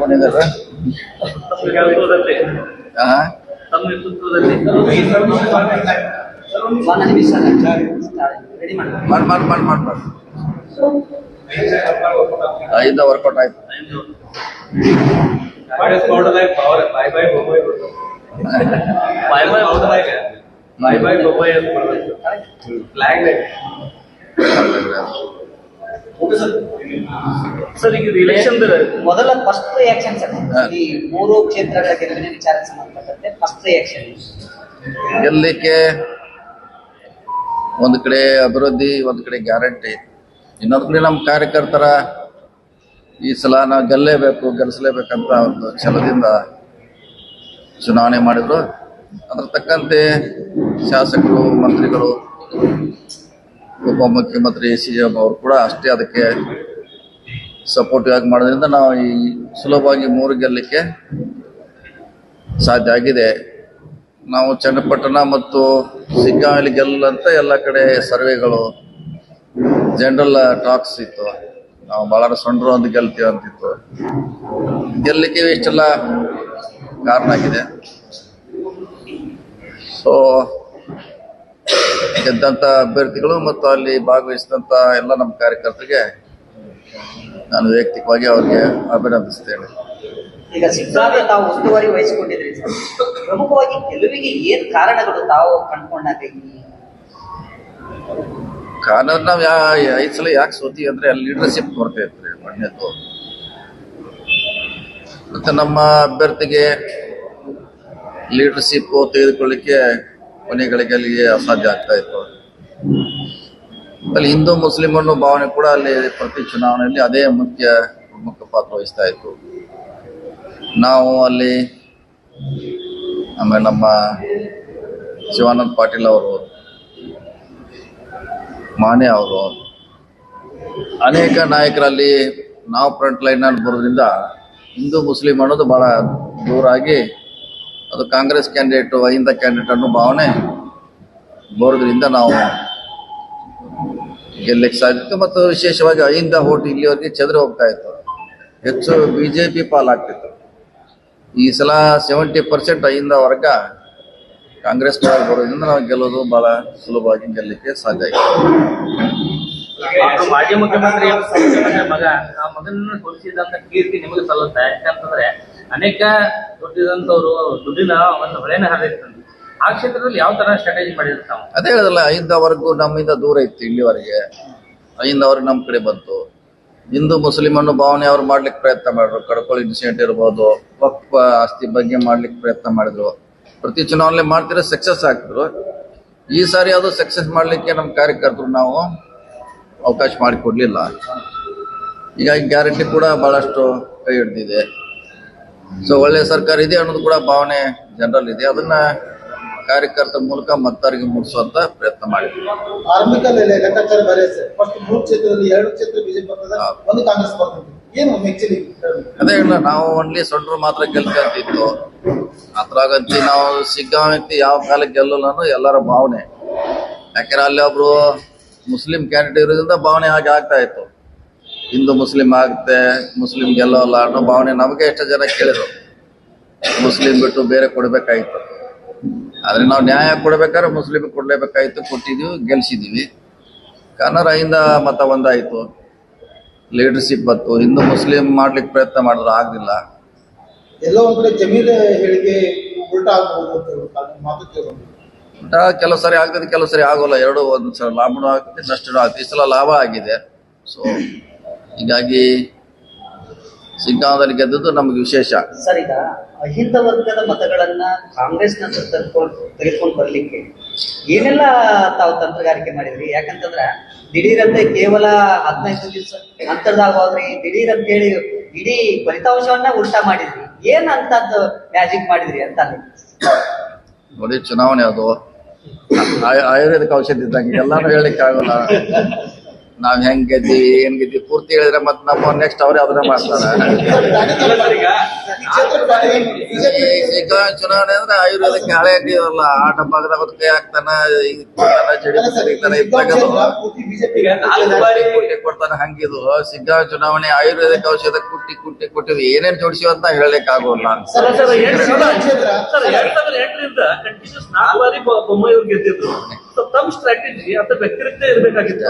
ಬಂದಿದ್ದಾರೆ ಮಾಡಿ ಐದ ವರ್ಕೌಟ್ ಆಯ್ತು. ಕಾಂಗ್ರೆಸ್ ಮಾಡೋದಾಗ ಪವರ್ ಬಾಯ್ ಬಾಯ್ ಬೊಂಬಾಯಿ ಬಿಡ್ತು ಬಾಯ್ ಬಾಯ್ ಮಾಡೋದಾಗ ಬಾಯ್ ಬಾಯ್ ಬೊಂಬಾಯಿ ಅಂತ ಬರ್ಬೇಕು ಫ್ಲಾಗ್ ಸರ್ ಈಗ ರಿಲೇಷನ್ ಮೊದಲ ಫಸ್ಟ್ ರಿಯಾಕ್ಷನ್ ಸರ್ ಈ ಮೂರು ಕ್ಷೇತ್ರಗಳ ಗೆಲುವಿನ ವಿಚಾರಕ್ಕೆ ಸಂಬಂಧಪಟ್ಟಂತೆ ಫಸ್ಟ್ ರಿಯಾಕ್ಷನ್ ಗೆಲ್ಲಲಿಕ್ಕೆ ಒಂದು ಕಡೆ ಅಭಿವೃದ್ಧಿ ಒಂದು ಕಡೆ ಗ್ಯಾರಂಟಿ. ಇನ್ನೊಂದು ಕಡೆ ನಮ್ಮ ಕಾರ್ಯಕರ್ತರ ಈ ಸಲ ನಾವು ಗೆಲ್ಲೇಬೇಕು ಗೆಲ್ಲಿಸಲೇಬೇಕಂತ ಒಂದು ಛಲದಿಂದ ಚುನಾವಣೆ ಮಾಡಿದರು. ಅದರ ತಕ್ಕಂತೆ ಶಾಸಕರು, ಮಂತ್ರಿಗಳು, ಉಪಮುಖ್ಯಮಂತ್ರಿ ಸಿ ಎಂ ಅವರು ಕೂಡ ಅಷ್ಟೇ ಅದಕ್ಕೆ ಸಪೋರ್ಟಿವ್ ಆಗಿ ಮಾಡೋದ್ರಿಂದ ನಾವು ಈ ಸುಲಭವಾಗಿ ಮೂರು ಗೆಲ್ಲಲಿಕ್ಕೆ ಸಾಧ್ಯ ಆಗಿದೆ. ನಾವು ಚನ್ನಪಟ್ಟಣ ಮತ್ತು ಸಿಗ್ಗಾಂವಲ್ಲಿ ಗೆಲ್ಲಂತ ಎಲ್ಲ ಕಡೆ ಸರ್ವೆಗಳು, ಜನರಲ್ ಟಾಕ್ಸ್ ಇತ್ತು. ನಾವು ಬಹಳ ಸೊಂಡ್ರು ಅಂತ ಗೆಲ್ತೀವಿ ಅಂತಿತ್ತು. ಗೆಲ್ಲಕ್ಕೆ ಇಷ್ಟೆಲ್ಲ ಕಾರಣ ಆಗಿದೆ. ಸೊ ಗೆದ್ದಂಥ ಅಭ್ಯರ್ಥಿಗಳು ಮತ್ತು ಅಲ್ಲಿ ಭಾಗವಹಿಸಿದಂಥ ಎಲ್ಲ ನಮ್ಮ ಕಾರ್ಯಕರ್ತರಿಗೆ ನಾನು ವೈಯಕ್ತಿಕವಾಗಿ ಅವ್ರಿಗೆ ಅಭಿನಂದಿಸ್ತೇನೆ. ಈಗ ಸಿದ್ದಾರ್ಥ ತಾವು ಉಸ್ತುವಾರಿ ವಹಿಸಿಕೊಂಡಿದ್ರಿ. ಪ್ರಮುಖವಾಗಿ ಗೆಲುವಿಗೆ ಏನ್ ಕಾರಣಗಳು ತಾವು ಕಂಡುಕೊಂಡಾಗ ಕಾರಣ ನಾವು ಯಾ ಐದು ಸಲ ಯಾಕೆ ಸೋತಿ ಅಂದ್ರೆ ಅಲ್ಲಿ ಲೀಡರ್ಶಿಪ್ ಕೊರತೆ ಇತ್ತು ಮೊನ್ನೆದ್ದು ಮತ್ತೆ ನಮ್ಮ ಅಭ್ಯರ್ಥಿಗೆ ಲೀಡರ್ಶಿಪ್ ತೆಗೆದುಕೊಳ್ಳಿಕ್ಕೆ ಕೊನೆಗಳಿಗೆ ಅಲ್ಲಿಗೆ ಅಸಾಧ್ಯ ಆಗ್ತಾ ಇತ್ತು. ಅಲ್ಲಿ ಹಿಂದೂ ಮುಸ್ಲಿಂ ಭಾವನೆ ಕೂಡ ಅಲ್ಲಿ ಪ್ರತಿ ಚುನಾವಣೆಯಲ್ಲಿ ಅದೇ ಮುಖ್ಯ ಪ್ರಮುಖ ಪಾತ್ರ ವಹಿಸ್ತಾ ಇತ್ತು. ನಾವು ಅಲ್ಲಿ ಆಮೇಲೆ ನಮ್ಮ ಶಿವಾನಂದ್ ಪಾಟೀಲ್ ಅವರು ಮಾನೆ ಅವರು ಅನೇಕ ನಾಯಕರಲ್ಲಿ ನಾವು ಫ್ರಂಟ್ ಲೈನ್ ಅಲ್ಲಿ ಬರೋದ್ರಿಂದ ಹಿಂದೂ ಮುಸ್ಲಿಂ ಅನ್ನೋದು ಬಹಳ ದೂರ ಆಗಿ ಅದು ಕಾಂಗ್ರೆಸ್ ಕ್ಯಾಂಡಿಡೇಟ್ ಅಹಿಂದ ಕ್ಯಾಂಡಿಡೇಟ್ ಅನ್ನೋ ಭಾವನೆ ಬರೋದ್ರಿಂದ ನಾವು ಗೆಲ್ಲಕ್ಕೆ ಸಾಧ್ಯತೆ ಮತ್ತು ವಿಶೇಷವಾಗಿ ಅಹಿಂದ ಓಟ್ ಇಲ್ಲಿವರೆಗೆ ಚದುರಿ ಹೋಗ್ತಾ ಇತ್ತು. ಹೆಚ್ಚು ಬಿಜೆಪಿ ಪಾಲಾಗ್ತಿತ್ತು. ಈ ಸಲ ಸೆವೆಂಟಿ ಪರ್ಸೆಂಟ್ ಅಹಿಂದ ವರ್ಗ ಕಾಂಗ್ರೆಸ್ ಪರ ಬರೋದ್ರಿಂದ ನಾವು ಗೆಲ್ಲೋದು ಬಹಳ ಸುಲಭವಾಗಿ ಗೆಲ್ಲಕ್ಕೆ ಸಾಧ್ಯ ಆಗಿದೆ. ಮಾಜಿ ಮುಖ್ಯಮಂತ್ರಿ ಮಗ ಆ ಮಗನನ್ನ ಸೋಲಿಸಿದಂತ ಕೀರ್ತಿ ನಿಮಗೆ ಸಲ್ಲುತ್ತೆ? ಯಾಕಂತಂದ್ರೆ ಅನೇಕ ದುಡ್ಡಿದಂತವ್ರು ದುಡ್ಡಿನ ಒಂದು ಹೊಳೆನ ಹರಿದಿರ್ತಂತೆ ಆ ಕ್ಷೇತ್ರದಲ್ಲಿ ಯಾವ ತರ ಸ್ಟ್ರಾಟಜಿ ಮಾಡಿದ್ರು ತಾವು? ಅದೇ ಹೇಳದಲ್ಲ ಐದವರೆಗೂ ನಮ್ಮಿಂದ ದೂರ ಇತ್ತು ಇಲ್ಲಿವರೆಗೆ. ಐದವರೆಗೆ ನಮ್ಮ ಕಡೆ ಬಂತು. ಹಿಂದೂ ಮುಸ್ಲಿಂ ಅನ್ನೋ ಭಾವನೆ ಅವ್ರು ಮಾಡ್ಲಿಕ್ಕೆ ಪ್ರಯತ್ನ ಮಾಡಿದ್ರು. ಕಡ್ಕೊಳ್ಳಿ ಇನ್ಸಿಡೆಂಟ್ ಇರ್ಬೋದು ವಕ್ಫ್ ಆಸ್ತಿ ಬಗ್ಗೆ ಮಾಡ್ಲಿಕ್ಕೆ ಪ್ರಯತ್ನ ಮಾಡಿದ್ರು. ಪ್ರತಿ ಚುನಾವಣೆ ಮಾಡ್ತಿರೋ ಸಕ್ಸಸ್ ಆಗ್ತಿದ್ರು ಈ ಸಾರಿ ಅದು ಸಕ್ಸಸ್ ಮಾಡಲಿಕ್ಕೆ ನಮ್ಮ ಕಾರ್ಯಕರ್ತರು ನಾವು ಅವಕಾಶ ಮಾಡಿಕೊಡ್ಲಿಲ್ಲ. ಹೀಗಾಗಿ ಗ್ಯಾರಂಟಿ ಕೂಡ ಬಹಳಷ್ಟು ಕೈ ಹಿಡ್ದಿದೆ. ಸೊ ಒಳ್ಳೆ ಸರ್ಕಾರ ಇದೆ ಅನ್ನೋದು ಕೂಡ ಭಾವನೆ ಜನರಲ್ ಇದೆ. ಅದನ್ನ ಕಾರ್ಯಕರ್ತರ ಮೂಲಕ ಮತದಾರರಿಗೆ ಮೂಡಿಸುವಂತ ಪ್ರಯತ್ನ ಮಾಡಿದ್ವಿ. ಆರಂಭಿಕ ಅದೇ ಇಲ್ಲ, ನಾವು ಒನ್ಲಿ ಸೊಂಡ್ರು ಮಾತ್ರ ಗೆಲ್ಕಂತಿತ್ತು ಅದ್ರಾಗಂತಿ ನಾವು ವ್ಯಕ್ತಿ ಯಾವ ಕಾಲಕ್ಕೆ ಗೆಲ್ಲಲ್ಲ ಅನ್ನೋ ಎಲ್ಲರ ಭಾವನೆ. ಯಾಕಂದ್ರೆ ಅಲ್ಲಿ ಒಬ್ರು ಮುಸ್ಲಿಂ ಕ್ಯಾಂಡಿಡೇಟ್ ಇರೋದ್ರಿಂದ ಭಾವನೆ ಹಾಗೆ ಆಗ್ತಾ ಇತ್ತು. ಹಿಂದೂ ಮುಸ್ಲಿಂ ಆಗುತ್ತೆ ಮುಸ್ಲಿಂ ಗೆಲ್ಲೋಲ್ಲ ಅನ್ನೋ ಭಾವನೆ ನಮಗೆ ಎಷ್ಟೋ ಜನ ಕೇಳಿದ್ರು. ಮುಸ್ಲಿಂ ಬಿಟ್ಟು ಬೇರೆ ಕೊಡಬೇಕಾಯ್ತು. ಆದ್ರೆ ನಾವು ನ್ಯಾಯ ಕೊಡ್ಬೇಕಾದ್ರೆ ಮುಸ್ಲಿಂ ಕೊಡ್ಲೇಬೇಕಾಯ್ತು, ಕೊಟ್ಟಿದೀವಿ, ಗೆಲ್ಸಿದೀವಿ. ಕನ್ನಡ ಹಿಂದ ಮತ ಒಂದಾಯ್ತು. ಲೀಡರ್ಶಿಪ್ ಬತ್ತು ಹಿಂದೂ ಮುಸ್ಲಿಂ ಮಾಡ್ಲಿಕ್ಕೆ ಪ್ರಯತ್ನ ಮಾಡಿದ್ರು ಆಗಲಿಲ್ಲ. ಎಲ್ಲೋ ಒಂದ್ ಕಡೆ ಜಮೀರ್ ಹೇಳಿಕೆ ಉಲ್ಟಾ ಆಗ್ಬೋದು ಅಂತ ಹೇಳಿ ಮಾತು ಕೇಳ್ಬೋದು ಊಟ ಕೆಲವು ಸರಿ ಆಗ್ತದೆ ಕೆಲವು ಸರಿ ಆಗೋಲ್ಲ. ಎರಡು ಒಂದು ಸಲ ಲಾಭನೂ ಆಗ್ತದೆ ನಷ್ಟನೂ ಆಗ್ತದೆ. ಈ ಸಲ ಲಾಭ ಆಗಿದೆ. ಸೊ ಹೀಗಾಗಿ ಸಿಗ್ಗಾಂವದಲ್ಲಿ ಗೆದ್ದದ್ದು ನಮಗೆ ವಿಶೇಷ. ಸರ್ ಈಗ ಅಹಿಂದ ವರ್ಗದ ಮತಗಳನ್ನ ಕಾಂಗ್ರೆಸ್ನ ತೆಗೆದುಕೊಂಡು ತೆಗೆದುಕೊಂಡು ಬರ್ಲಿಕ್ಕೆ ಏನೆಲ್ಲ ತಾವು ತಂತ್ರಗಾರಿಕೆ ಮಾಡಿದ್ರಿ? ಯಾಕಂತಂದ್ರ ದಿಢೀರಂತೆ ಕೇವಲ ಹದಿನೈದು ದಿವಸ ಅಂತರದಾಗ ಹೋದ್ರಿ ದಿಢೀರ್ ಅಂತ ಹೇಳಿ ಇಡೀ ಫಲಿತಾಂಶವನ್ನ ಉಲ್ಟಾ ಮಾಡಿದ್ರಿ. ಏನ್ ಅಂತದ್ದು ಮ್ಯಾಜಿಕ್ ಮಾಡಿದ್ರಿ ಅಂತ ನೋಡಿ ಚುನಾವಣೆ ಅದು. ಆಯು- ಆಯುರ್ವೇದಿಕ್ ಔಷಧಿ ಇದ್ದಂಗೆ ಎಲ್ಲಾನು ಹೇಳಲಿಕ್ಕೆ ಆಗೋಲ್ಲ ನಾವ್ ಹೆಂಗ್ ಗೆದ್ದಿ ಏನ್ ಗೆದ್ದಿ ಪೂರ್ತಿ ಹೇಳಿದ್ರೆ ಮತ್ತೆ ನಮ್ಮ ನೆಕ್ಸ್ಟ್ ಅವರೇ ಅದನ್ನ ಮಾಡ್ತಾರೆ. ಈಗ ಚುನಾವಣೆ ಅಂದ್ರೆ ಆಯುರ್ವೇದಕ್ಕೆ ಹಳೆ ಅಂಗಡಿಯವಲ್ಲ ಆ ಡಬ್ಬಾಗದಾಗ ಒಂದ್ ಕೈ ಹಾಕ್ತಾನ ಕುಟ್ಟಿ ಕೊಡ್ತಾನೆ ಹಂಗಿದು. ಸಿದ್ಧ ಚುನಾವಣೆ ಆಯುರ್ವೇದಿಕ್ ಔಷಧ ಕುಟ್ಟಿ ಕುಟ್ಟಿ ಕೊಟ್ಟಿದ್ ಏನೇನ್ ಜೋಡಿಸಿವ ಅಂತ ಹೇಳಲಿಕ್ಕೆ ಆಗೋಲ್ಲ. ಗೆದ್ದಿದ್ರು. ಸೊ ತಮ್ಮ ಸ್ಟ್ರಾಟಜಿ ಅಥವಾ ವ್ಯಕ್ತಿರಿಕ್ತ ಇರ್ಬೇಕಾಗಿತ್ತು.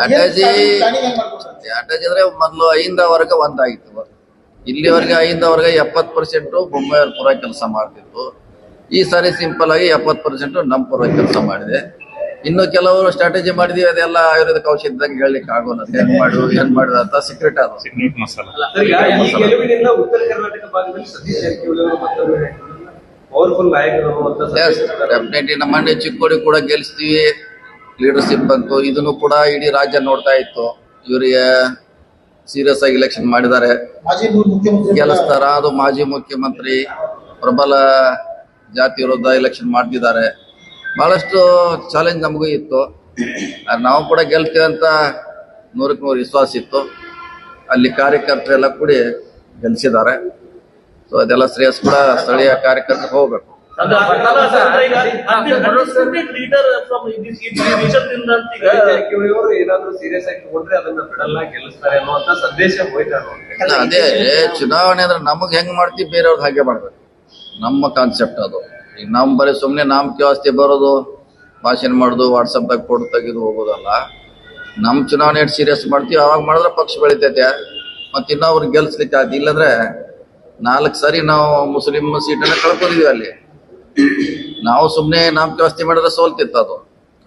ಸ್ಟ್ರಾಟಜಿ ಅಂದ್ರೆ ಮೊದಲು ಐಂದ ವರ್ಗ ಒಂದಾಗಿತ್ತು. ಇಲ್ಲಿವರೆಗೆ ಐದವರೆಗೆ ಎಪ್ಪತ್ತು ಎಪ್ಪತ್ ಪರ್ಸೆಂಟ್ ಬೊಂಬೈಯವ್ರ ಪೂರ ಕೆಲಸ ಮಾಡ್ತಿತ್ತು. ಈ ಸಾರಿ ಸಿಂಪಲ್ ಆಗಿ ಎಪ್ಪತ್ ಪರ್ಸೆಂಟ್ ನಮ್ಮ ಪೂರ್ವ ಕೆಲಸ ಮಾಡಿದೆ. ಇನ್ನು ಕೆಲವರು ಸ್ಟ್ರಾಟಜಿ ಮಾಡಿದೀವಿ ಅದೆಲ್ಲ ಆಯುರ್ವೇದಿಕ್ ಇದ್ದಂಗೆ ಹೇಳಲಿಕ್ಕೆ ಆಗೋಲ್ಲ. ಏನ್ ಮಾಡು ಏನ್ ಮಾಡುದು ಅಂತ ಸೀಕ್ರೆಟ್ ಅದು. ಉತ್ತರ ಕರ್ನಾಟಕ ಭಾಗದಲ್ಲಿ ಸತೀಶ್ ಜಾರಕಿಹೊಳಿ ಅವರು. ಡೆಫಿನೆಟ್ಲಿ ನಮ್ಮ ಮಂಡ್ಯ ಚಿಕ್ಕೋಡಿ ಕೂಡ ಗೆಲ್ಲಿಸ್ತೀವಿ ಲೀಡರ್ಶಿಪ್ ಬಂತು. ಇದನ್ನು ಕೂಡ ಇಡೀ ರಾಜ್ಯ ನೋಡ್ತಾ ಇತ್ತು. ಇವರಿಗೆ ಸೀರಿಯಸ್ ಆಗಿ ಎಲೆಕ್ಷನ್ ಮಾಡಿದ್ದಾರೆ. ಗೆಲ್ಲಿಸ್ತಾರ. ಅದು ಮಾಜಿ ಮುಖ್ಯಮಂತ್ರಿ ಪ್ರಬಲ ಜಾತಿ ವಿರುದ್ಧ ಎಲೆಕ್ಷನ್ ಮಾಡ್ತಿದ್ದಾರೆ. ಬಹಳಷ್ಟು ಚಾಲೆಂಜ್ ನಮಗೂ ಇತ್ತು. ನಾವು ಕೂಡ ಗೆಲ್ತೇವೆ ಅಂತ ನೂರಕ್ಕೆ ನೂರು ವಿಶ್ವಾಸ ಇತ್ತು. ಅಲ್ಲಿ ಕಾರ್ಯಕರ್ತರೆಲ್ಲ ಕೂಡಿ ಗೆಲ್ಲಿಸಿದ್ದಾರೆ ಸೊ ಅದೆಲ್ಲ ಶ್ರೇಯಸ್ ಕೂಡ ಸ್ಥಳೀಯ ಕಾರ್ಯಕರ್ತರು ಹೋಗ್ಬೇಕು. ಅದು ಅಂದ್ರೆ ಏನಾದ್ರು ಸೀರಿಯಸ್ ಆಗಿ ತಗೊಂಡ್ರೆ ಅದನ್ನ ಬಿಡಲ್ಲ ಗೆಲ್ಲಿಸ್ತಾರೆ ಅನ್ನುವಂತ ಸಂದೇಶ ಹೋಯ್ತಾರೆ ಚುನಾವಣೆ ಅಂದ್ರೆ ನಮಗ್ ಹೆಂಗ್ ಮಾಡ್ತೀವಿ ಬೇರೆಯವ್ರಿಗೆ ಹಾಗೆ ಮಾಡ್ಬೇಕು. ನಮ್ಮ ಕಾನ್ಸೆಪ್ಟ್ ಅದು. ಈಗ ನಮ್ ಬರೀ ಸುಮ್ನೆ ನಾಮಕೆ ವ್ಯವಸ್ಥೆ ಬರೋದು ಭಾಷಣ ಮಾಡೋದು ವಾಟ್ಸಪ್ದಾಗ ಫೋಟೋ ತೆಗೆದು ಹೋಗೋದಲ್ಲ. ನಮ್ ಚುನಾವಣೆ ಎಷ್ಟು ಸೀರಿಯಸ್ ಮಾಡ್ತೀವಿ ಅವಾಗ ಮಾಡಿದ್ರೆ ಪಕ್ಷ ಬೆಳಿತೈತೆ. ಮತ್ತೆ ಇನ್ನೊಬ್ರು ಗೆಲ್ಸ್ಲಿಕ್ಕೆ ಆಯ್ತು ಇಲ್ಲಂದ್ರೆ ನಾಲ್ಕು ಸರಿ ನಾವು ಮುಸ್ಲಿಂ ಸೀಟನ್ನ ಕಳ್ಕೊಂಡಿದೀವಿ ಅಲ್ಲಿ. ನಾವು ಸುಮ್ಮನೆ ನಾಮಕೆ ವಾಸ್ತಿ ಮಾಡಿದ್ರೆ ಸೋಲ್ತಿತ್ತು ಅದು.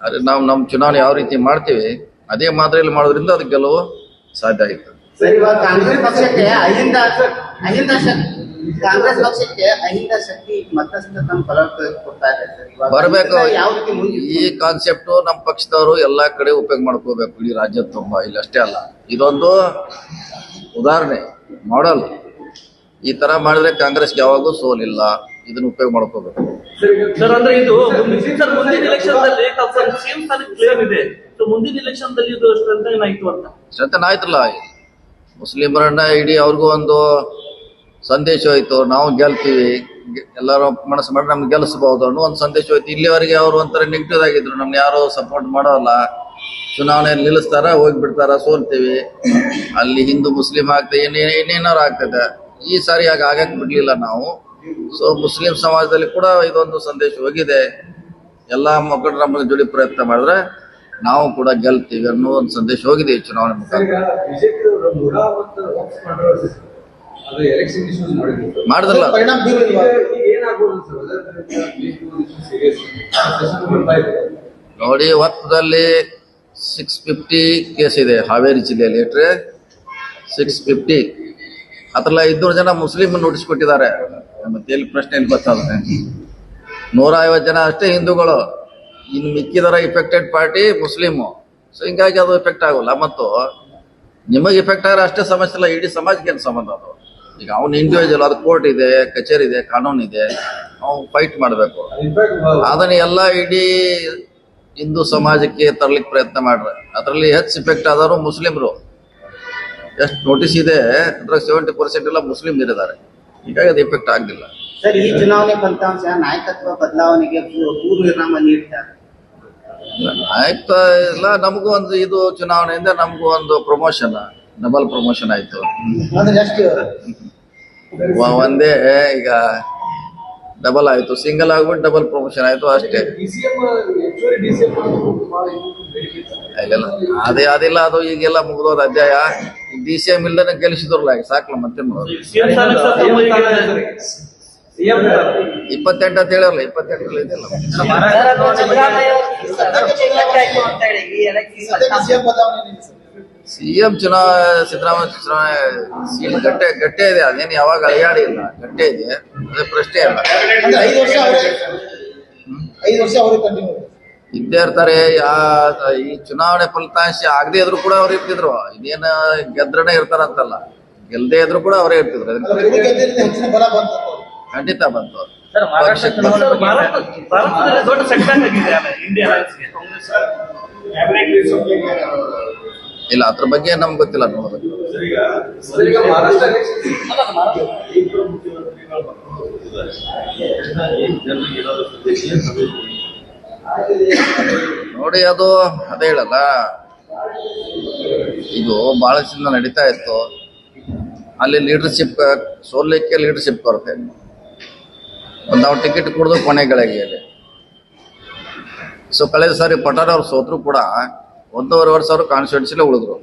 ಆದ್ರೆ ನಾವು ನಮ್ಮ ಚುನಾವಣೆ ಯಾವ ರೀತಿ ಮಾಡ್ತೀವಿ ಅದೇ ಮಾದರಿಯಲ್ಲಿ ಮಾಡೋದ್ರಿಂದ ಅದು ಗೆಲುವು ಸಾಧ್ಯ ಆಯ್ತು. ಬರಬೇಕು. ಈ ಕಾನ್ಸೆಪ್ಟ್ ನಮ್ಮ ಪಕ್ಷದವರು ಎಲ್ಲಾ ಕಡೆ ಉಪಯೋಗ ಮಾಡ್ಕೋಬೇಕು. ಇಡೀ ರಾಜ್ಯದ ತುಂಬಾ ಇಲ್ಲಿ ಅಷ್ಟೇ ಅಲ್ಲ. ಇದೊಂದು ಉದಾಹರಣೆ ಮಾಡಲ್ ಈ ತರ ಮಾಡಿದ್ರೆ ಕಾಂಗ್ರೆಸ್ ಯಾವಾಗೂ ಸೋಲಿಲ್ಲ. ಇದನ್ನ ಉಪಯೋಗ ಮಾಡ್ಕೋಬೇಕು ಸರ್ ಅಂದ್ರೆ ಇದು ಮುಂದಿನ ಸರ್ ಮುಂದಿನ ಎಲೆಕ್ಷನ್ ಸ್ಥಾನಕ್ಕೆ ಕ್ಲೇಮ್ ಇದೆ. ಸೊ ಮುಂದಿನ ಎಲೆಕ್ಷನ್ ದಲ್ಲಿ ಇದು ಆಯ್ತು ಅಂತ. ಶ್ರದ್ಧೆ ಆಯ್ತಲ್ಲ ಮುಸ್ಲಿಮರನ್ನ ಇಡೀ ಅವ್ರಿಗೂ ಒಂದು ಸಂದೇಶ ಹೋಯ್ತು ನಾವು ಗೆಲ್ತೀವಿ ಎಲ್ಲಾರು ಮನಸ್ಸು ಮಾಡಿ ನಮ್ಗೆ ಗೆಲ್ಲಿಸಬಹುದು ಅನ್ನೋ ಒಂದು ಸಂದೇಶ ಹೋಯ್ತು. ಇಲ್ಲಿವರೆಗೆ ಅವರು ಒಂಥರ ನೆಗೆಟಿವ್ ಆಗಿದ್ರು ನಮ್ಗೆ ಯಾರು ಸಪೋರ್ಟ್ ಮಾಡೋಲ್ಲ. ಚುನಾವಣೆಯಲ್ಲಿ ನಿಲ್ಲಿಸ್ತಾರ ಹೋಗ್ಬಿಡ್ತಾರ ಸೋಲ್ತೀವಿ. ಅಲ್ಲಿ ಹಿಂದೂ ಮುಸ್ಲಿಂ ಆಗ್ತದೆ ಇನ್ನೇನಾರು ಆಗ್ತದೆ. ಈ ಸಾರಿ ಆಗ ಆಗಕ್ ಬಿಡ್ಲಿಲ್ಲ ನಾವು. ಸೊ ಮುಸ್ಲಿಂ ಸಮಾಜದಲ್ಲಿ ಕೂಡ ಇದೊಂದು ಸಂದೇಶ ಹೋಗಿದೆ. ಎಲ್ಲ ಮಕ್ಕಳು ನಮ್ಮ ಜೋಡಿ ಪ್ರಯತ್ನ ಮಾಡಿದ್ರೆ ನಾವು ಕೂಡ ಗೆಲ್ತೀವಿ ಅನ್ನೋ ಒಂದು ಸಂದೇಶ ಹೋಗಿದೆ ಈ ಚುನಾವಣೆ ಮುಖಾಂತರ. ಮಾಡಿದ್ರಲ್ಲ. ನೋಡಿ ಒತ್ತದಲ್ಲಿ ಸಿಕ್ಸ್ ಫಿಫ್ಟಿ ಕೇಸ್ ಇದೆ ಹಾವೇರಿ ಜಿಲ್ಲೆಯಲ್ಲಿ. ಇಟ್ಟರೆ ಸಿಕ್ಸ್ ಫಿಫ್ಟಿ ಅದ್ರಲ್ಲ ಇನ್ನೂರು ಜನ ಮುಸ್ಲಿಂ ನೋಟಿಸ್ ಕೊಟ್ಟಿದ್ದಾರೆ. ಮತ್ತೆ ಎಲ್ಲಿ ಪ್ರಶ್ನೆ ಏನು ಗೊತ್ತಾಗುತ್ತೆ? ನೂರ ಐವತ್ತು ಜನ ಅಷ್ಟೇ ಹಿಂದೂಗಳು. ಇನ್ನು ಮಿಕ್ಕಿದರ ಇಫೆಕ್ಟೆಡ್ ಪಾರ್ಟಿ ಮುಸ್ಲಿಮು. ಸೊ ಹಿಂಗಾಗಿ ಅದು ಇಫೆಕ್ಟ್ ಆಗೋಲ್ಲ. ಮತ್ತು ನಿಮಗೆ ಇಫೆಕ್ಟ್ ಆದ್ರೆ ಅಷ್ಟೇ ಸಮಸ್ಯೆ ಇಲ್ಲ, ಇಡೀ ಸಮಾಜಕ್ಕೆ ಏನು ಸಂಬಂಧ ಅದು? ಈಗ ಅವನು ಇಂಡಿವಿಜುವಲ್ ಅದು ಕೋರ್ಟ್ ಇದೆ, ಕಚೇರಿ ಇದೆ, ಕಾನೂನು ಇದೆ, ಅವ್ನು ಫೈಟ್ ಮಾಡಬೇಕು. ಅದನ್ನ ಎಲ್ಲ ಇಡೀ ಹಿಂದೂ ಸಮಾಜಕ್ಕೆ ತರಲಿಕ್ಕೆ ಪ್ರಯತ್ನ ಮಾಡ್ರೆ. ಅದರಲ್ಲಿ ಹೆಚ್ಚು ಇಫೆಕ್ಟ್ ಆದವರು ಮುಸ್ಲಿಮ್ರು. ಎಷ್ಟು ನೋಟಿಸ್ ಇದೆ ಅದ್ರಾಗ ಸೆವೆಂಟಿ ಪರ್ಸೆಂಟ್ ಎಲ್ಲ ಮುಸ್ಲಿಮ್ ಇರಿದ್ದಾರೆ ಹೀಗಾಗಿ ಅದು ಎಫೆಕ್ಟ್ ಆಗಲಿಲ್ಲ. ಸರ್ ಈ ಚುನಾವಣೆ ಫಲಿತಾಂಶ ನಾಯಕತ್ವ ಬದಲಾವಣೆಗೆ ಪೂ- ಪೂರ್ವ ವಿರಾಮ ನೀಡ್ತಾರೆ ಆಯ್ತಾ ಇಲ್ಲ ನಮಗೂ ಒಂದು ಇದು ಚುನಾವಣೆಯಿಂದ ನಮಗೂ ಒಂದು ಪ್ರಮೋಷನ್ ಡಬಲ್ ಪ್ರಮೋಷನ್ ಆಯ್ತು. ಒಂದೇ ಈಗ ಡಬಲ್ ಆಯಿತು ಸಿಂಗಲ್ ಆಗ್ಬಿಟ್ಟು ಡಬಲ್ ಪ್ರಮೋಷನ್ ಆಯಿತು ಅಷ್ಟೇ. ಇಲ್ಲ ಅದೇ ಅದಿಲ್ಲ ಅದು ಈಗೆಲ್ಲ ಮುಗಿದೋದ ಅಧ್ಯಾಯ. ಡಿ ಸಿ ಎಂ ಇಲ್ದೇ ಗೆಲ್ಲಿಸಿದ್ರಲ್ಲ ಈಗ ಸಾಕಲ್ಲ ಮತ್ತೆ ಇಪ್ಪತ್ತೆಂಟು ಅಂತ ಹೇಳಿರಲ್ಲ ಇಪ್ಪತ್ತೆಂಟರಲ್ಲಿ ಇದೆಯಲ್ಲ. ಸಿದ್ದರಾಮಯ್ಯ ಸಿಎಂ ಚುನಾವಣೆ ಸಿದ್ದರಾಮಯ್ಯ ಚುನಾವಣೆ ಸೀಟ್ ಗಟ್ಟೆ ಗಟ್ಟೆ ಇದೆ ಅದೇನು ಯಾವಾಗ ಅಲೆಯಾಡಿ ಇಲ್ಲ. ಗಟ್ಟೆ ಇದೆ ಅದೇ ಪ್ರಶ್ನೆ ಅಲ್ಲ. ಅಂದ್ರೆ ಐದು ವರ್ಷ ಅವರೇ ಐದು ವರ್ಷ ಅವರೇ ಕಂಟಿನ್ಯೂ ಇದ್ದೇ ಇರ್ತಾರೆ ಯಾ ಈ ಚುನಾವಣೆ ಫಲಿತಾಂಶ ಆಗದೆ ಇದ್ರು ಕೂಡ ಅವ್ರು ಇರ್ತಿದ್ರು. ಇದೇನ ಗೆದ್ರನೇ ಇರ್ತಾರಂತಲ್ಲ. ಗೆಲ್ಲದೆ ಇದ್ರು ಕೂಡ ಅವರೇ ಇರ್ತಿದ್ರು. ಅದಕ್ಕೆ ಇವರು ಗೆದ್ದಿರಿಂದ ಹೆಚ್ಚಿನ ಬಲ ಬಂತು ಅವ್ರು. ಖಂಡಿತ ಬಂತು. ಸರ್ ಮಹಾರಾಷ್ಟ್ರ ಪಕ್ಷಕ್ಕೆ ಚುನಾವಣೆ ಬಂತು. ಬಗ್ಗೆ ಭಾರತ ಭಾರತದಲ್ಲಿ ದೊಡ್ಡ ಆಗಿದೆ ಅಲ್ಲ ಇಂಡಿಯಾ ಕಾಂಗ್ರೆಸ್ ಇಲ್ಲ ಅದ್ರ ಬಗ್ಗೆ ನಮ್ಗೆ ಗೊತ್ತಿಲ್ಲ ಎಲೆಕ್ಷನ್ ನೋಡಿ ಅದು ಅದೇ ಹೇಳಲ್ಲ. ಇದು ಬಹಳ ದಿನ ನಡೀತಾ ಇತ್ತು. ಅಲ್ಲಿ ಲೀಡರ್ಶಿಪ್ ಸೋಲಿಕ್ಕೆ ಲೀಡರ್ಶಿಪ್ ಕೊರತೆ. ಒಂದು ನಾವು ಟಿಕೆಟ್ ಕೊಡೋದು ಕೊನೆಗಳಿಗೆ ಅಲ್ಲಿ. ಸೊ ಕಳೆದ ಸಾರಿ ಪಠಾರ್ ಅವ್ರು ಸೋತ್ರು ಕೂಡ ಒಂದೂವರೆ ವರ್ಷ ಅವರು ಕಾನ್ಸ್ಟಿಟ್ಯೂನ್ಸಿಲೇ ಉಳಿದ್ರು.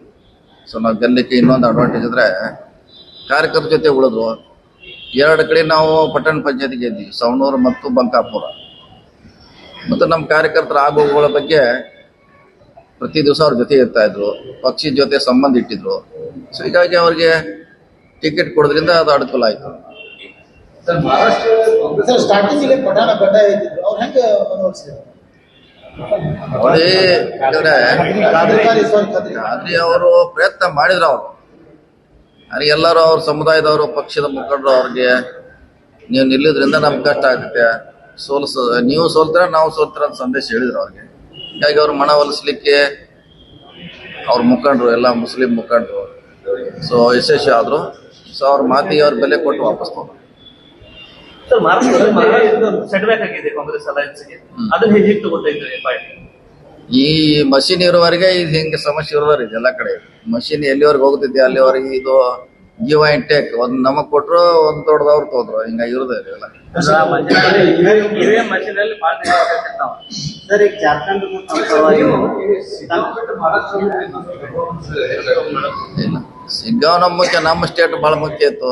ಸೊ ನಾವು ಗೆಲ್ಲಕ್ಕೆ ಇನ್ನೊಂದು ಅಡ್ವಾಂಟೇಜ್ ಇದ್ರೆ ಕಾರ್ಯಕರ್ತರ ಜೊತೆ ಉಳಿದ್ರು. ಎರಡು ಕಡೆ ನಾವು ಪಟ್ಟಣ ಪಂಚಾಯತಿ ಗೆದ್ದಿ ಸವಣೂರು ಮತ್ತು ಬಂಕಾಪುರ ಮತ್ತು ನಮ್ಮ ಕಾರ್ಯಕರ್ತರ ಆಗೋಗುಗಳ ಬಗ್ಗೆ ಪ್ರತಿ ದಿವಸ ಅವ್ರ ಜೊತೆ ಇರ್ತಾಯಿದ್ರು ಪಕ್ಷಿ ಪಕ್ಷದ ಜೊತೆ ಸಂಬಂಧ ಇಟ್ಟಿದ್ರು. ಸೊ ಹೀಗಾಗಿ ಅವ್ರಿಗೆ ಟಿಕೆಟ್ ಕೊಡೋದ್ರಿಂದ ಅದು ಅನುಕೂಲ ಆಯಿತು. Sir Maharashtra Congress sir starting ಇಲ್ಲಿ ಪಠಾಣ ಬಂಡಾಯ ಇದ್ದಿದ್ರು. ಅವ್ರು ಹೆಂಗೆ ಖಾದ್ರಿ ಅವರು ಪ್ರಯತ್ನ ಮಾಡಿದ್ರು ಅವರು. ಎಲ್ಲರೂ ಅವ್ರ ಸಮುದಾಯದವರು, ಪಕ್ಷದ ಮುಖಂಡರು ಅವ್ರಿಗೆ, ನೀವು ನಿಲ್ಲೋದ್ರಿಂದ ನಮ್ಗೆ ಕಷ್ಟ ಆಗುತ್ತೆ. ಸೋಲ್ಸ, ನೀವು ಸೋಲ್ತೀರ, ನಾವು ಸೋಲ್ತೀರ ಅಂತ ಸಂದೇಶ ಹೇಳಿದ್ರು ಅವ್ರಿಗೆ. ಹೀಗಾಗಿ ಅವ್ರ ಮನವೊಲಿಸ್ಲಿಕ್ಕೆ ಅವ್ರ ಮುಖಂಡರು, ಎಲ್ಲ ಮುಸ್ಲಿಂ ಮುಖಂಡರು. ಸೊ ಯಶಸ್ವಿ ಆದ್ರು. ಸೊ ಅವ್ರ ಮಾತಿಗೆ ಅವ್ರ ಬೆಲೆ ಕೊಟ್ಟು ವಾಪಸ್ ಸರ್ ಮಹಾರಾಷ್ಟ್ರದಲ್ಲಿ ಮಹಾರಾಷ್ಟ್ರದ ಸೆಟ್ ಬ್ಯಾಕ್ ಆಗಿದೆ ಕಾಂಗ್ರೆಸ್ ಅಲಯನ್ಸ್ಗೆ ಅದನ್ನ ಹೇಗೆ ಹೇಗೆ ತಗೋತಾ ಇದ್ದಾರೆ ಪಾರ್ಟಿ? ಈ ಮಷಿನ್ ಇರುವವರೆಗೆ ಇದು ಹಿಂಗೆ ಸಮಸ್ಯೆ ಇರುವವರೆಗೆ ಎಲ್ಲ ಕಡೆ. ಮಷಿನ್ ಎಲ್ಲಿವರೆಗೆ ಹೋಗ್ತಿದ್ದೆ ಅಲ್ಲಿವರೆಗೆ ಇದು ಗಿವ್ ಅಂಡ್ ಟೇಕ್ ಒಂದ್ ನಮಗ್ ಕೊಟ್ರು ಒಂದ್ ದೊಡ್ಡದವ್ರು ತೋದ್ರು. ಹಿಂಗ ಇರೋದೇ ಎಲ್ಲ. ಸರ್ ಈಗ ಜಾರ್ಖಂಡ್ ಸಿಗ್ಗಾಂವ್ ನಮ್ಮ ಮುಖ್ಯ ನಮ್ಮ ಸ್ಟೇಟ್ ಬಹಳ ಮುಖ್ಯ ಇತ್ತು.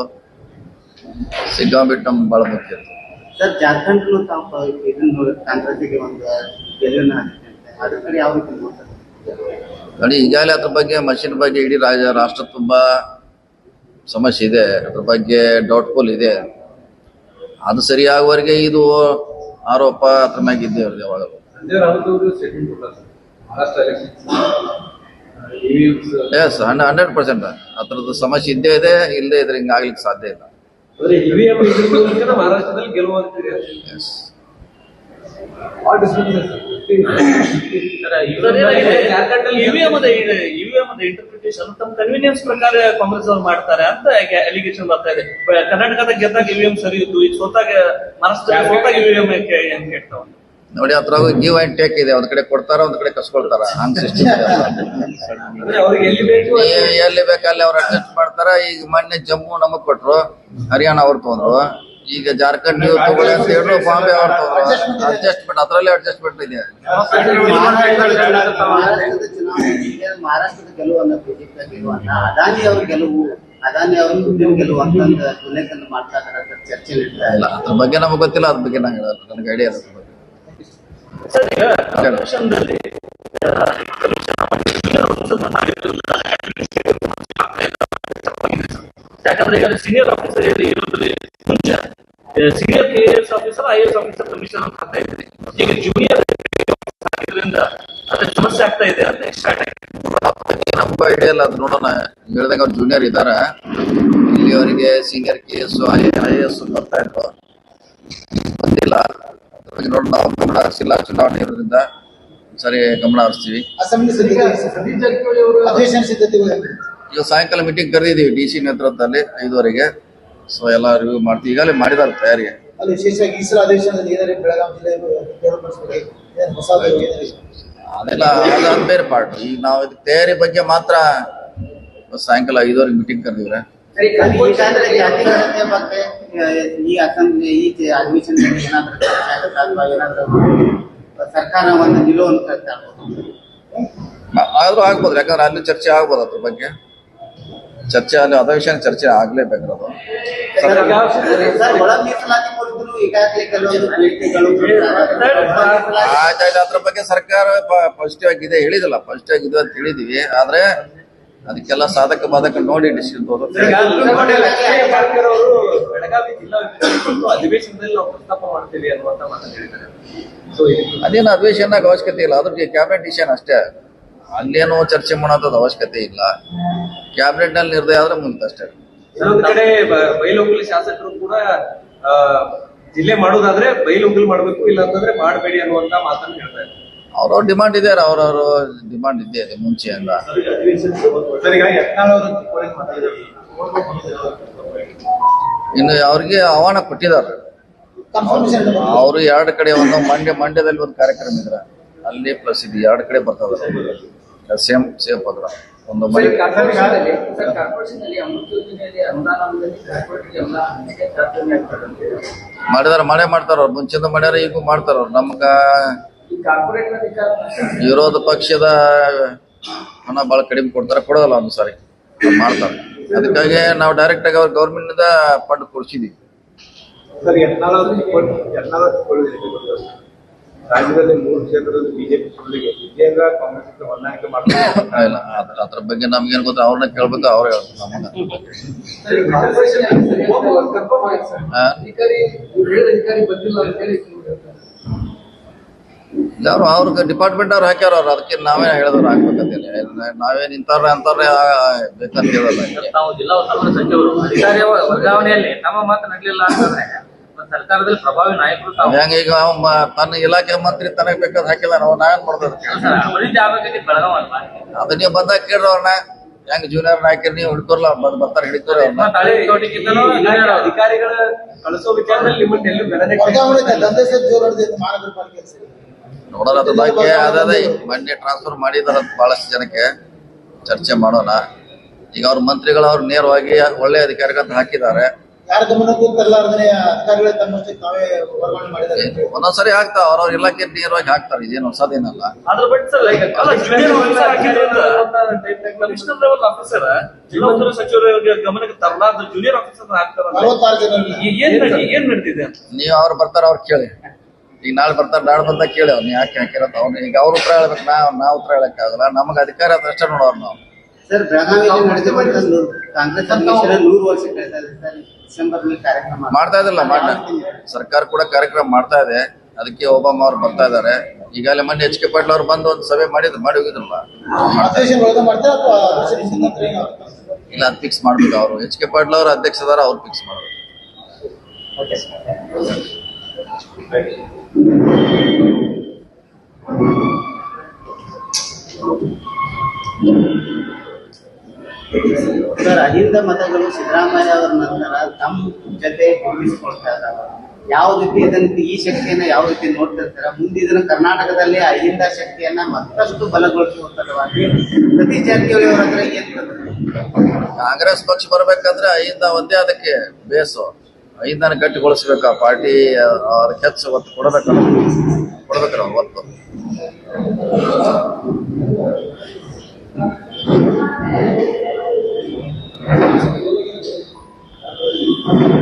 ಸಿಗ್ಗಾಂವ್ ಬಿಟ್ಟು ನಮ್ಗೆ ಬಹಳ ಮುಖ್ಯ. ಇರ್ತದೆ ಸರ್ ಜಾರ್ಖಂಡ್ ತಾವು ಇದನ್ನು ಕಾಂಗ್ರೆಸ್ಸಿಗೆ ಒಂದು ಗೆಲುವಿನ ಹಾಕಿದಂತೆ ಅದ್ರ ಯಾವ ರೀತಿ ನೋಡ್ತಾರೆ ನೋಡಿ ಈಗಾಗಲೇ ಅದ್ರ ಬಗ್ಗೆ ಮಷಿನ್ ಬಗ್ಗೆ ಇಡೀ ರಾಜ ರಾಷ್ಟ್ರ ತುಂಬ ಸಮಸ್ಯೆ ಇದೆ. ಅದ್ರ ಬಗ್ಗೆ ಡೌಟ್ಫುಲ್ ಇದೆ. ಅದು ಸರಿಯಾಗುವವರೆಗೆ ಇದು ಆರೋಪ ಅದ್ರ ಮ್ಯಾಗ ಇದ್ದೇ ಇರೋದು ಯಾವಾಗಲೂ ಎಸ್ ಹಂಡ್ರೆಡ್ ಪರ್ಸೆಂಟ್ ಅದ್ರದ್ದು ಸಮಸ್ಯೆ ಇದ್ದೇ ಇದೆ ಇಲ್ಲದೆ ಇದ್ರೆ ಹಿಂಗಾಗ್ಲಿಕ್ಕೆ ಸಾಧ್ಯ ಇಲ್ಲ. ಅಂದ್ರೆ ಇವಿಎಂ ಇದ್ರ ಮೂಲಕ ಮಹಾರಾಷ್ಟ್ರದಲ್ಲಿ ಇವಿಎಂ ಅದ ಇವಿಎಂ ಅದ ಇಂಟರ್ಪ್ರಿಟೇಷನ್ ತಮ್ಮ ಕನ್ವೀನಿಯನ್ಸ್ ಪ್ರಕಾರ ಕಾಂಗ್ರೆಸ್ ಅವ್ರು ಮಾಡ್ತಾರೆ ಅಂತ ಅಲಿಗೇಷನ್ ಬರ್ತಾ ಇದೆ. ಕರ್ನಾಟಕದ ಕರ್ನಾಟಕದಾಗ ಗೆದ್ದಾಗ ಇವಿಎಂ ಸರಿ ಇತ್ತು ಈಗ ಸೋತಾಗ ಮಹಾರಾಷ್ಟ್ರ ಸೋತಾಗ ಇವಿಎಂ ಕೇಳ್ತಾವ ನೋಡಿ ಅದ್ರಾಗ ಗಿವ್ ಅಂಡ್ ಟೇಕ್ ಇದೆ. ಒಂದ್ ಕಡೆ ಕೊಡ್ತಾರ ಒಂದ್ ಕಡೆ ಕಸ್ಕೊಳ್ತಾರ. ಹಂಗ್ ಸಿಸ್ಟಮ್ ಅಂದ್ರೆ ಅವ್ರಿಗೆ ಎಲ್ಲಿ ಬೇಕು ಎಲ್ಲಿ ಬೇಕಲ್ಲಿ ಅವ್ರು ಅಡ್ಜಸ್ಟ್ ಮಾಡ್ತಾರ. ಈಗ ಮೊನ್ನೆ ಜಮ್ಮು ನಮಗ್ ಕೊಟ್ರು ಹರಿಯಾಣ ಅವ್ರು ತಗೊಂಡ್ರು. ಈಗ ಜಾರ್ಖಂಡ್ ನೀವು ತಗೊಳ್ಳಿ ಅಂತ ಹೇಳಿದ್ರು ಬಾಂಬೆ ಅವ್ರು ತಗೊಂಡ್ರು. ಅಡ್ಜಸ್ಟ್ಮೆಂಟ್ ಅದ್ರಲ್ಲೇ ಅಡ್ಜಸ್ಟ್ಮೆಂಟ್ ಇದೆ. ಮಹಾರಾಷ್ಟ್ರದ ಅದಾನಿ ಅವ್ರ ಗೆಲುವು ಅದಾನಿ ಅವ್ರ ಗೆಲುವು ಅಂತ ಮಾಡ್ತಾ ಇದ್ದಾರೆ ಚರ್ಚೆ ಅದ್ರ ಬಗ್ಗೆ ನಮಗ್ ಗೊತ್ತಿಲ್ಲ ಅದ್ರ ಬಗ್ಗೆ ನಂಗೆ. ನನಗೆ ಐಡಿಯಾ ಇಲ್ಲ ಬಗ್ಗೆ. ಕಮಿಷನ್ದಲ್ಲಿ ಯಾಕಂದ್ರೆ ಈಗ ಸೀನಿಯರ್ ಆಫೀಸರ್ ಇರೋದ್ರಲ್ಲಿ ಮುಂಚೆ senior K S officer I S officer commission ಅಂತ ಆಗ್ತಾ ಇದೆ ಈಗ ಜೂನಿಯರ್ ಆಗಿದ್ರಿಂದ ಅದ್ರ ಸಮಸ್ಯೆ ಆಗ್ತಾ ಇದೆ ಅಂತ ಸ್ಟಾರ್ಟ್ ಆಗಿದೆ ನಮ್ಮ ಐಡಿಯಾ ಇಲ್ಲ ಅದು ನೋಡೋಣ. ಹೇಳ್ದಂಗ ಅವ್ರು ಜೂನಿಯರ್ ಇಲ್ಲಿ ಅವರಿಗೆ senior K S I I S ಬರ್ತಾ ಇದ್ರು ಬಂದಿಲ್ಲ ಅದ್ರ ಬಗ್ಗೆ ನೋಡೋಣ ಹರಿಸಿಲ್ಲ ಚುನಾವಣೆ ಇರೋದ್ರಿಂದ ಸರಿ ಗಮನ ಹರಿಸ್ತೀವಿ? ಈಗ ಸಾಯಂಕಾಲ ಮೀಟಿಂಗ್ ಕರೆದಿದ್ದೀವಿ ಡಿ ಸಿ ನೇತೃತ್ವದಲ್ಲಿ ಐದುವರೆಗೆ. ಸೊ ಎಲ್ಲ ರಿವ್ಯೂ ಮಾಡ್ತೀವಿ. ಈಗಾಗಲೇ ಮಾಡಿದಾರೆ ತಯಾರಿಗೆ. ಅದೆಲ್ಲ ಅದು ಅದು ಬೇರೆ ಪಾರ್ಟ್ ಈಗ ನಾವು ಇದಕ್ಕೆ ತಯಾರಿ ಬಗ್ಗೆ ಮಾತ್ರ ಸಾಯಂಕಾಲ ಐದುವರೆಗೆ ಮೀಟಿಂಗ್ ಕರೆದಿವ್ರೆ. ಈಗಾಗಲೇ ಜಾತಿ ಗಣತಿಯ ಬಗ್ಗೆ ಈ ಅಸೆಂಬ್ಲಿ ಈ ಅಡ್ಮಿಷನ್ ಏನಾದ್ರೂ ಚರ್ಚೆ ಅಥವಾ ಏನಾದ್ರೂ ಸರ್ಕಾರ ಒಂದು ನಿಲುವನ್ನು ಆಗ್ಬೋದು ಆದ್ರೂ ಆಗ್ಬೋದು ಯಾಕಂದ್ರೆ ಅಲ್ಲಿ ಚರ್ಚೆ ಆಗ್ಬೋದು ಅದ್ರ ಬಗ್ಗೆ. ಚರ್ಚೆ ಅಲ್ಲಿ ಅಧಿವೇಶನ ಚರ್ಚೆ ಆಗ್ಲೇಬೇಕು ಸರ್ ಒಳ ಮೀಸಲಾತಿ ಕೊಡಿದ್ರು ಈಗಾಗಲೇ ಕೆಲವೊಂದು ಬೇಡಿಕೆಗಳು ಆಯ್ತಾಯ್ತು ಅದ್ರ ಬಗ್ಗೆ ಸರ್ಕಾರ ಪಾಸಿಟಿವ್ ಆಗಿದೆ ಹೇಳಿದಲ್ಲ ಪಾಸಿಟಿವ್ ಆಗಿದೆ ಅಂತ ಹೇಳಿದೀವಿ. ಆದ್ರೆ ಅದಕ್ಕೆಲ್ಲ ಸಾಧಕ ಬಾಧಕ ನೋಡಿ ಡಿಸಿಷನ್ ಅದೇನು ಅಧಿವೇಶನ ಅವಶ್ಯಕತೆ ಇಲ್ಲ. ಅದ್ರ ಕ್ಯಾಬಿನೆಟ್ ಡಿಸಿಷನ್ ಅಷ್ಟೇ. ಅಲ್ಲೇನೋ ಚರ್ಚೆ ಮಾಡೋದ್ ಅವಶ್ಯಕತೆ ಇಲ್ಲ. ಕ್ಯಾಬಿನೆಟ್ನಲ್ಲಿ ನಿರ್ಣಯ ಆದ್ರೆ ಮುಂದೆ ಅಷ್ಟೇ. ಕಡೆ ಶಾಸಕರು ಕೂಡ ಜಿಲ್ಲೆ ಮಾಡೋದಾದ್ರೆ ಬೈಲೋಕಲ್ ಮಾಡ್ಬೇಕು ಇಲ್ಲ ಅಂತಂದ್ರೆ ಮಾಡಬೇಡಿ ಅನ್ನುವಂತ ಮಾತನ್ನು ಹೇಳ್ತಾ ಇದ್ದಾರೆ. ಅವ್ರವ್ರ ಡಿಮಾಂಡ್ ಇದೆ ಅವ್ರವ್ರ ಡಿಮಾಂಡ್ ಇದೆ ಮುಂಚೆ ಎಲ್ಲ? ಇನ್ನು ಅವ್ರಿಗೆ ಆಹ್ವಾನ ಕೊಟ್ಟಿದ್ದಾರೆ. ಅವರು ಎರಡು ಕಡೆ ಒಂದು ಮಂಡ್ಯ, ಮಂಡ್ಯದಲ್ಲಿ ಒಂದು ಕಾರ್ಯಕ್ರಮ ಇದ್ರ ಅಲ್ಲಿ ಪ್ಲಸ್ ಇದು ಎರಡು ಕಡೆ ಬರ್ತದ ಸೇಮ್ ಸೇಮ್ ಪದ್ರ ಒಂದು ಮಾಡಿದಾರ ಮಾಡೇ ಮಾಡ್ತಾರ ಅವ್ರು ಮುಂಚಿಂದ ಮಾಡ್ಯಾರ, ಈಗೂ ಮಾಡ್ತಾರ ನಮ್ಗ ವಿರೋಧ ಪಕ್ಷದ ಹಣ ಭಾಳ ಕಡಿಮೆ ಕೊಡ್ತಾರೆ ಕೊಡೋದಲ್ಲ ಒಂದು ಸಾರಿ. ಮಾಡ್ತಾರೆ. ಅದಕ್ಕಾಗಿ ನಾವು ಡೈರೆಕ್ಟ್ ಆಗಿ ಅವ್ರ ಗೌರ್ಮೆಂಟ್ನಿಂದ ಫಂಡ್ ಕೊಡಿಸಿದೀವಿ. ರಾಜ್ಯದಲ್ಲಿ ಮೂರು ಕ್ಷೇತ್ರದಲ್ಲಿ ಬಿಜೆಪಿ ಸೋಲಿಗೆ ವಿಜೇಂದ್ರ ಕಾಂಗ್ರೆಸ್ ಜೊತೆ ಹೊಂದಾಣಿಕೆ ಮಾಡ್ತಾರೆ. ಇಲ್ಲ ಅದ್ರ ಅದ್ರ ಬಗ್ಗೆ ನಮ್ಗೇನು ಗೊತ್ತ ಅವ್ರನ್ನ ಕೇಳ್ಬೇಕು ಅವ್ರು ಹೇಳ್ತಾರೆ ನಮಗ ಆ? ಅಧಿಕಾರಿ ಹೇಳಿದ ಅಧಿಕಾರಿ ಬಂದಿಲ್ಲ ಅಂತ ಹೇಳಿ ಇಲ್ಲ ಅವ್ರು ಅವ್ರ ಡಿಪಾರ್ಟ್ಮೆಂಟ್ ಅವ್ರು ಹಾಕ್ಯಾರ ಅವ್ರು ಅದಕ್ಕೆ ನಾವೇ ಹೇಳಿದವ್ರು ಹಾಕ್ಬೇಕಂತೇಳಿ ನಾವೇನ್ ಇಂಥವ್ರೆ ಅಂತಾರ ಬೇಕಂತ ಹೇಳಲ್ಲ ಹಿಂಗೆ. ತಾವು ಜಿಲ್ಲಾ ಉಸ್ತುವಾರಿ ಸಚಿವರು ಅಧಿಕಾರಿ ವರ್ಗಾವಣೆಯಲ್ಲಿ ತಮ್ಮ ಮಾತು ನಡಲಿಲ್ಲ ಅಂತಂದ್ರೆ ಸರ್ಕಾರದಲ್ಲಿ ಪ್ರಭಾವಿ ನಾಯಕರು ತಾವು. ಹೆಂಗ ಈಗ ತನ್ನ ಇಲಾಖೆ ಮಂತ್ರಿ ತನಗ್ ಬೇಕಾದ್ರೆ ಹಾಕಿಲ್ಲ ನಾವು ನಾವೇನ್ ಮಾಡ್ತಾರೆ ಅದನ್ನೇ ಅಭಿವೃದ್ಧಿ ಆಗಬೇಕಿದ್ದು ಬೆಳಗಾವ್ ಅಲ್ವಾ? ಅದ ನೀವು ಬಂದಾಗ ಕೇಳ್ರಿ ಅವ್ರನ್ನ ಹೆಂಗ್ ಜೂನಿಯರ್ ಹಾಕಿರಿ ನೀವು ಹಿಡ್ಕೊರ್ಲ? ಬಂದ್ ಬರ್ತಾರ ಹಿಡಿತಾರ ಅಧಿಕಾರಿಗಳ ಕಳಿಸೋ ವಿಚಾರದಲ್ಲಿ ನೋಡೋಣ ಅದ್ರ ಬಗ್ಗೆ ಅದೇ ಮೊನ್ನೆ ಟ್ರಾನ್ಸ್ಫರ್ ಮಾಡಿದಾರ ಬಹಳಷ್ಟು ಜನಕ್ಕೆ ಚರ್ಚೆ ಮಾಡೋಣ. ಈಗ ಅವ್ರ ಮಂತ್ರಿಗಳು ಅವ್ರು ನೇರವಾಗಿ ಒಳ್ಳೆ ಅಧಿಕಾರಿಗಳನ್ನ ಹಾಕಿದ್ದಾರೆ. ಯಾರ ಗಮನಕ್ಕೂ ತರಲಾರ್ದೇ ಅಧಿಕಾರಿಗಳೇ ತಮ್ಮಷ್ಟಕ್ಕೆ ತಾವೇ ವರ್ಗಾವಣೆ ಮಾಡಿದ್ದಾರೆ ಒಂದೊಂದ್ಸರಿ ಹಾಕ್ತಾವ ಅವ್ರವ್ರ ಇಲಾಖೆ ನೇರವಾಗಿ ಹಾಕ್ತಾರೆ ಇದೇನು ಹೊಸದೇನಲ್ಲ. ಅದ್ರ ಸರ್ ಕಮಿಷನರ್ ಲೆವೆಲ್ ಆಫೀಸರ್ ಜಿಲ್ಲಾ ಉಸ್ತುವಾರಿ ಸಚಿವರ ಗಮನಕ್ಕೆ ತರಲಾರ್ದ ಜೂನಿಯರ್ ಆಫೀಸರ್ ಹಾಕ್ತಾರೆ ಏನ್ ನಡೆ- ಏನ್ ನೀವು ಅವ್ರು ಬರ್ತಾರ ಅವ್ರು ಕೇಳಿ. ಈಗ ನಾಳೆ ಬರ್ತಾರೆ ನಾಳೆ ಬಂದಾಗ ಕೇಳಿ ಅವ್ನು ಯಾಕೆ ಹಾಕಿರತ್ತ ಅವ್ನು ಈಗ ಅವ್ರ ಉತ್ತರ ಹೇಳ್ಬೇಕು ನಾವು ನಾವು ಉತ್ತರ ಹೇಳಕ್ಕಾಗಲ್ಲ. ನಮಗೆ ಅಧಿಕಾರ ಅದ ಅಷ್ಟೇ ನೋಡೋರು ನಾವು. ಸರ್ ಬೆಳಗಾವಿ ಕಾಂಗ್ರೆಸ್ ನೂರು ವರ್ಷ ಡಿಸೆಂಬರ್ ಕಾರ್ಯಕ್ರಮ ಮಾಡ್ತಾ ಇದಿಲ್ಲ ಮಾಡ ಸರ್ಕಾರ ಕೂಡ ಕಾರ್ಯಕ್ರಮ ಮಾಡ್ತಾ ಇದೆ. ಅದಕ್ಕೆ ಒಬಾಮ ಅವ್ರು ಬರ್ತಾ ಇದಾರೆ ಈಗಾಗಲೇ ಮೊನ್ನೆ ಎಚ್ ಕೆ ಪಾಟೀಲ್ ಅವ್ರು ಬಂದು ಒಂದು ಸಭೆ ಮಾಡಿದ್ರು ಮಾಡಿ ಹೋಗಿದ್ರಲ್ಲ. ಇಲ್ಲ ಅದು ಫಿಕ್ಸ್ ಮಾಡ್ಬೇಕು ಅವರು. ಎಚ್ ಕೆ ಪಾಟೀಲ್ ಅವರು ಅಧ್ಯಕ್ಷ ಅದಾರ ಅವ್ರು ಫಿಕ್ಸ್ ಮಾಡ್ಬೇಕು. ಸರ್, ಅಹಿಂದ ಮತಗಳು ಸಿದ್ದರಾಮಯ್ಯ ಅವರ ನಂತರ ತಮ್ಮ ಜೊತೆ ಹೋಗಿಸಿಕೊಳ್ತಾ ಇದ್ದಾವೆ. ಯಾವ ರೀತಿ ಇದನ್ನ ಈ ಶಕ್ತಿಯನ್ನ ಯಾವ ರೀತಿ ನೋಡ್ತಿರ್ತಾರ ಮುಂದೆ ಕರ್ನಾಟಕದಲ್ಲಿ ಅಹಿಂದ ಶಕ್ತಿಯನ್ನ ಮತ್ತಷ್ಟು ಬಲಗೊಳಿಸುವ ಸಲುವಾಗಿ ಪ್ರತಿ ಜಾತಿಯವರ ಹತ್ರ ಕಾಂಗ್ರೆಸ್ ಪಕ್ಷ ಬರ್ಬೇಕಂದ್ರ ಅಹಿಂದ ಒಂದೇ ಅದಕ್ಕೆ ಬೇಸು. ಅಹಿಂದನ ಗಟ್ಟಿಗೊಳಿಸ್ಬೇಕು, ಆ ಪಾರ್ಟಿ ಅವ್ರ ಹೆಚ್ಚು ಒತ್ತು ಕೊಡಬೇಕು ಕೊಡ್ಬೇಕು ಒತ್ತು. Thank you.